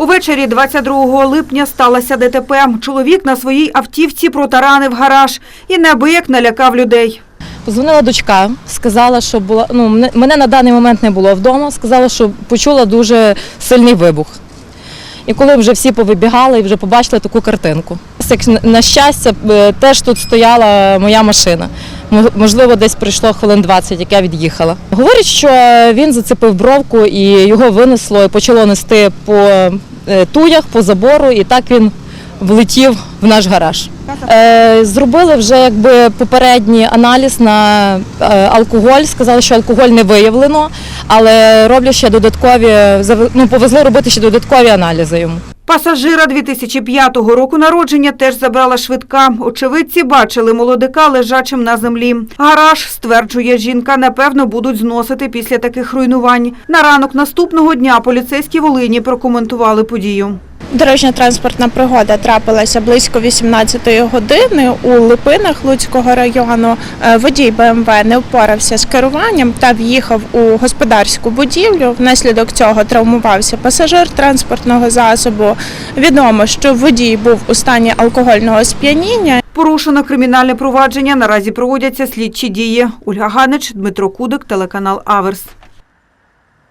Увечері 22 липня сталося ДТП. Чоловік на своїй автівці протаранив гараж і неабияк налякав людей. Позвонила дочка, сказала, що була ну мене- на даний момент не було вдома. Сказала, що почула дуже сильний вибух. І коли вже всі повибігали і вже побачили таку картинку. На щастя, е, теж тут стояла моя машина. Мо- Можливо, десь пройшло хвилин 20, як я від'їхала. Говорять, що він зацепив бровку і його винесло і почало нести по е, туях, по забору, і так він влетів в наш гараж. Е, Зробили вже якби попередній аналіз на е, алкоголь. Сказали, що алкоголь не виявлено, але роблять ще додаткові ну, повезли робити ще додаткові аналізи йому. Пасажира 2005 року народження теж забрала швидка. Очевидці бачили молодика лежачим на землі. Гараж, стверджує жінка, напевно будуть зносити після таких руйнувань. На ранок наступного дня поліцейські Волині прокоментували подію. Дорожньо-транспортна пригода трапилася близько 18-ї години у Липинах Луцького району. Е, Водій БМВ не впорався з керуванням та в'їхав у господарську будівлю. Внаслідок цього травмувався пасажир транспортного засобу. Відомо, що водій був у стані алкогольного сп'яніння. Порушено кримінальне провадження. Наразі проводяться слідчі дії. Ольга Ганич, Дмитро Кудик, телеканал Аверс.